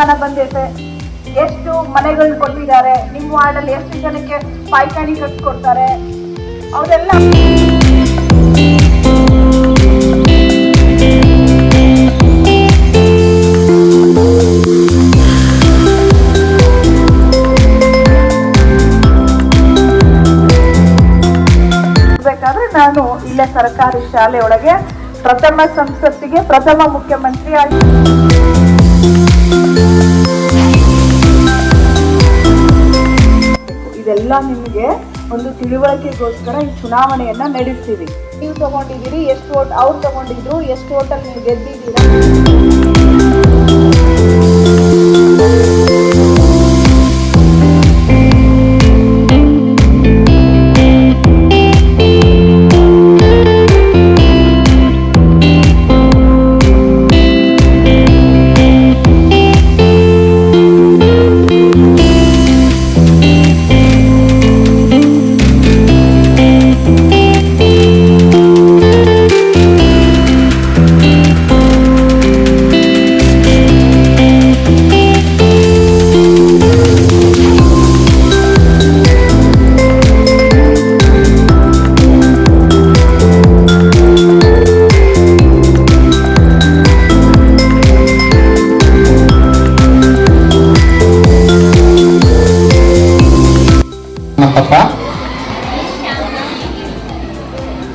ಅನುದಾನ ಬಂದೈತೆ. ಎಷ್ಟು ಮನೆಗಳು ಕೊಟ್ಟಿದ್ದಾರೆ. ನಿಮ್ಮ ವಾರ್ಡಲ್ಲಿ ಎಷ್ಟು ಜನಕ್ಕೆ ಪಾಯ್ಖಾನೆ ಕಟ್ಕೊಡ್ತಾರೆ ಅವರೆಲ್ಲ ಬೇಕಾದ್ರೆ ನಾನು ಇಲ್ಲೇ ಸರ್ಕಾರಿ ಶಾಲೆ ಒಳಗೆ ಪ್ರಥಮ ಸಂಸತ್ತಿಗೆ ಪ್ರಥಮ ಮುಖ್ಯಮಂತ್ರಿ ಆಗಿ ಇದೆಲ್ಲ ನಿಮಗೆ ಒಂದು ತಿಳುವಳಿಕೆಗೋಸ್ಕರ ಈ ಚುನಾವಣೆಯನ್ನ ನಡೆಸ್ತೀವಿ. ನೀವು ತಗೊಂಡಿದ್ದೀರಿ, ಎಷ್ಟು ಓಟ್ ಅವ್ರು ತಗೊಂಡಿದ್ರು, ಎಷ್ಟು ಓಟಲ್ಲಿ ನೀವು ಗೆದ್ದಿದ್ದೀರಾ?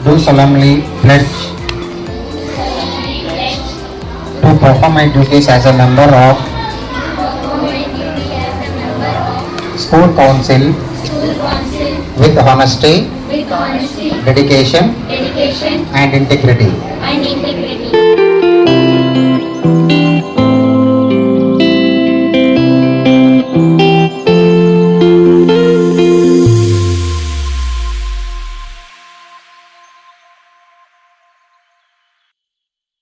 Do solemnly pledge to perform my duties as a member of school council with honesty, with honesty, dedication dedication and integrity. and integrity.